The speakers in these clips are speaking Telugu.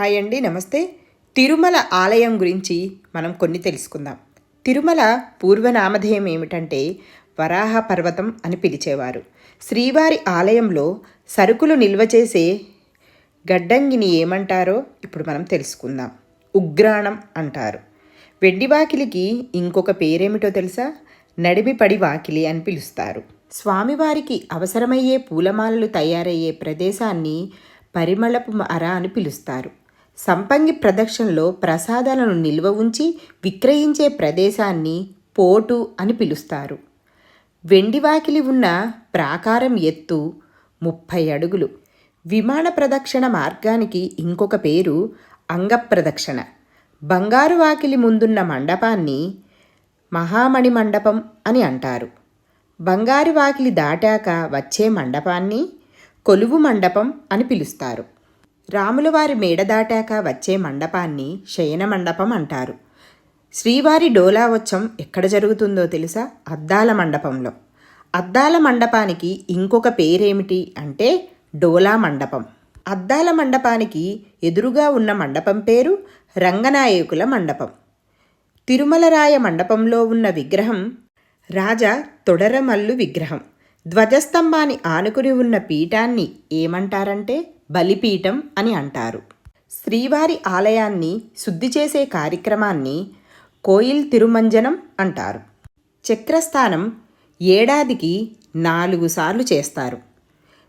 హాయ్ అండి నమస్తే. తిరుమల ఆలయం గురించి మనం కొన్ని తెలుసుకుందాం. తిరుమల పూర్వనామధేయం ఏమిటంటే వరాహ పర్వతం అని పిలిచేవారు. శ్రీవారి ఆలయంలో సరుకులు నిల్వ చేసే గడ్డంగిని ఏమంటారో ఇప్పుడు మనం తెలుసుకుందాం. ఉగ్రాణం అంటారు. వెండివాకిలికి ఇంకొక పేరేమిటో తెలుసా? నడిమిపడి వాకిలి అని పిలుస్తారు. స్వామివారికి అవసరమయ్యే పూలమాలలు తయారయ్యే ప్రదేశాన్ని పరిమళపు అర అని పిలుస్తారు. సంపంగి ప్రదక్షిణలో ప్రసాదాలను నిల్వ ఉంచి విక్రయించే ప్రదేశాన్ని పోటు అని పిలుస్తారు. వెండివాకిలి ఉన్న ప్రాకారం ఎత్తు ముప్పై అడుగులు. విమాన ప్రదక్షిణ మార్గానికి ఇంకొక పేరు అంగప్రదక్షిణ. బంగారు వాకిలి ముందున్న మండపాన్ని మహామణి మండపం అని అంటారు. బంగారు వాకిలి దాటాక వచ్చే మండపాన్ని కొలువు మండపం అని పిలుస్తారు. రాములవారి మేడ దాటాక వచ్చే మండపాన్ని శయన మండపం అంటారు. శ్రీవారి డోలావచ్చం ఎక్కడ జరుగుతుందో తెలుసా? అద్దాల మండపంలో. అద్దాల మండపానికి ఇంకొక పేరేమిటి అంటే డోలా మండపం. అద్దాల మండపానికి ఎదురుగా ఉన్న మండపం పేరు రంగనాయకుల మండపం. తిరుమలరాయ మండపంలో ఉన్న విగ్రహం రాజా తొడరమల్లు విగ్రహం. ధ్వజస్తంభాన్ని ఆనుకుని ఉన్న పీఠాన్ని ఏమంటారంటే బలిపీఠం అని అంటారు. శ్రీవారి ఆలయాన్ని శుద్ధి చేసే కార్యక్రమాన్ని కోయిల్ తిరుమంజనం అంటారు. చక్రస్థానం ఏడాదికి నాలుగు సార్లు చేస్తారు.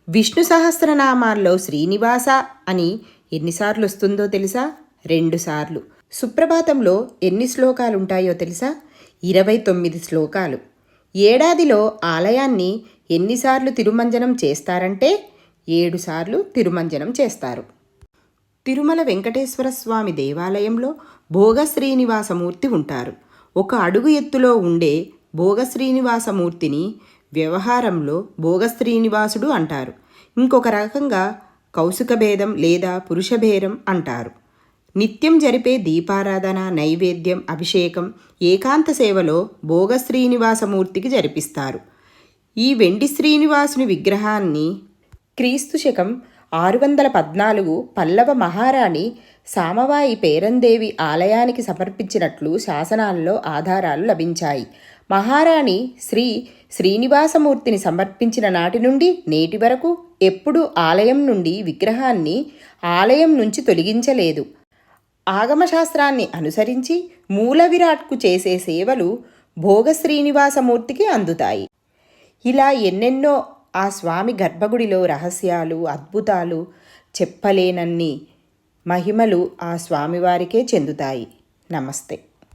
విష్ణు సహస్రనామాల్లో శ్రీనివాస అని ఎన్నిసార్లు వస్తుందో తెలుసా? రెండుసార్లు సుప్రభాతంలో ఎన్ని శ్లోకాలు ఉంటాయో తెలుసా? ఇరవై తొమ్మిది శ్లోకాలు. ఏడాదిలో ఆలయాన్ని ఎన్నిసార్లు తిరుమంజనం చేస్తారంటే ఏడుసార్లు తిరుమంజనం చేస్తారు. తిరుమల వెంకటేశ్వర స్వామి దేవాలయంలో భోగ శ్రీనివాసమూర్తి ఉంటారు. ఒక అడుగు ఎత్తులో ఉండే భోగ శ్రీనివాసమూర్తిని వ్యవహారంలో భోగ శ్రీనివాసుడు అంటారు. ఇంకొక రకంగా కౌసుక భేదం లేదా పురుషభేదం అంటారు. నిత్యం జరిపే దీపారాధన నైవేద్యం అభిషేకం ఏకాంత సేవలో భోగ శ్రీనివాసమూర్తికి జరిపిస్తారు. ఈ వెండి శ్రీనివాసుని విగ్రహాన్ని క్రీస్తు శకం ఆరు వందల పద్నాలుగు పల్లవ మహారాణి సామవాయి పేరందేవి ఆలయానికి సమర్పించినట్లు శాసనాల్లో ఆధారాలు లభించాయి. మహారాణి శ్రీ శ్రీనివాసమూర్తిని సమర్పించిన నాటి నుండి నేటి వరకు ఎప్పుడూ ఆలయం నుండి విగ్రహాన్ని ఆలయం నుంచి తొలగించలేదు. ఆగమశాస్త్రాన్ని అనుసరించి మూల విరాట్కు చేసే సేవలు భోగ శ్రీనివాసమూర్తికి అందుతాయి. ఇలా ఎన్నెన్నో ఆ స్వామి గర్భగుడిలో రహస్యాలు అద్భుతాలు చెప్పలేనన్ని మహిమలు ఆ స్వామివారికే చెందుతాయి. నమస్తే.